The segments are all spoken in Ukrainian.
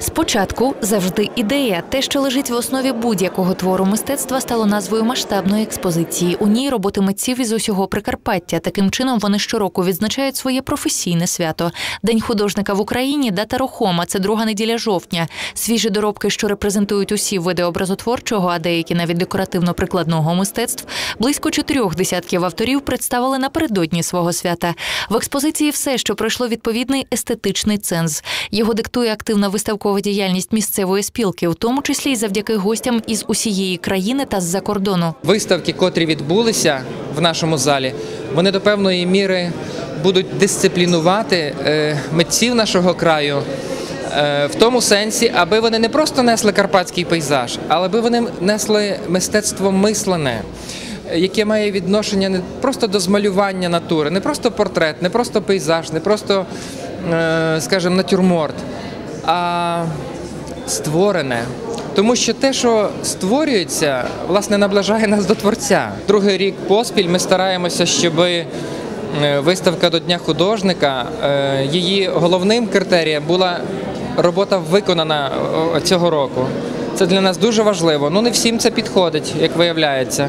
Спочатку завжди ідея. Те, що лежить в основі будь-якого твору мистецтва, стало назвою масштабної експозиції. У ній роботи митців із усього Прикарпаття. Таким чином вони щороку відзначають своє професійне свято. День художника в Україні дата рухома. Це друга неділя жовтня. Свіжі доробки, що репрезентують усі види образотворчого, а деякі навіть декоративно-прикладного мистецтв. Близько чотирьох десятків авторів представили напередодні свого свята. В експозиції все, що пройшло відповідний естетичний ценз. Його диктує активна виставкова діяльність місцевої спілки, в тому числі й завдяки гостям із усієї країни та з-за кордону. Виставки, котрі відбулися в нашому залі, вони до певної міри будуть дисциплінувати е, митців нашого краю. е, В тому сенсі, аби вони не просто несли карпатський пейзаж, але аби вони несли мистецтво мислене, яке має відношення не просто до змалювання натури, не просто портрет, не просто пейзаж, не просто, е, скажімо, натюрморт, а створене. Тому що те, що створюється, власне, наближає нас до творця. Другий рік поспіль ми стараємося, щоб виставка до Дня художника, е, її головним критерієм була робота виконана цього року. Це для нас дуже важливо. Ну не всім це підходить, як виявляється.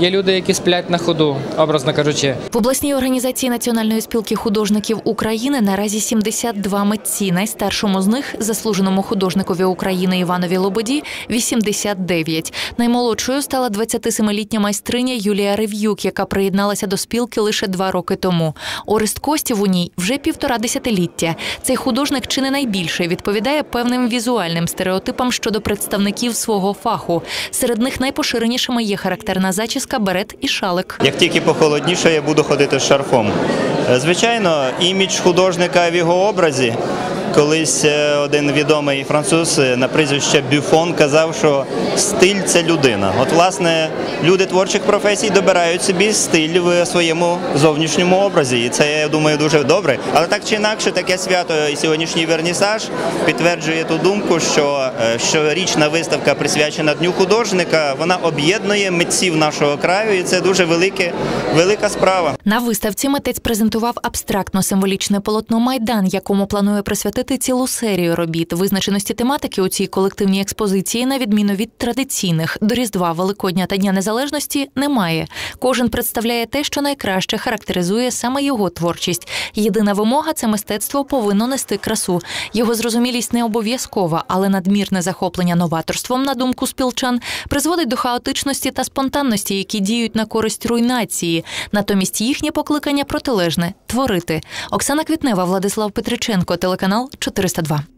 Є люди, які сплять на ходу, образно кажучи. В обласній організації Національної спілки художників України наразі 72 митці. Найстаршому з них заслуженому художникові України Іванові Лободі 89. Наймолодшою стала 27-літня майстриня Юлія Рев'юк, яка приєдналася до спілки лише два роки тому. Орест Костів у ній вже півтора десятиліття. Цей художник чи не найбільше відповідає певним візуальним стереотипам щодо представників свого фаху. Серед них найпоширенішими є характерна зачіска, берет і шалик. Як тільки похолодніше, я буду ходити з шарфом. Е, Звичайно, імідж художника в його образі. Колись е, один відомий француз е, на прізвище Бюфон казав, що стиль це людина. От, власне, люди творчих професій добирають собі стиль в своєму зовнішньому образі. І це, я думаю, дуже добре. Але так чи інакше, таке свято і сьогоднішній вернісаж підтверджує ту думку, що е, щорічна виставка присвячена Дню художника, вона об'єднує митців нашого краю, і це дуже велике, велика справа. На виставці митець презентував абстрактно-символічне полотно Майдан, якому планує присвятити цілу серію робіт. Визначеності тематики у цій колективній експозиції, на відміну від традиційних до Різдва, Великодня та Дня Незалежності, немає. Кожен представляє те, що найкраще характеризує саме його творчість. Єдина вимога це мистецтво повинно нести красу. Його зрозумілість не обов'язкова, але надмірне захоплення новаторством, на думку спілчан, призводить до хаотичності та спонтанності, які діють на користь руйнації. Натомість їхнє покликання протилежне творити. Оксана Квітнева, Владислав Петриченко, телеканал 402.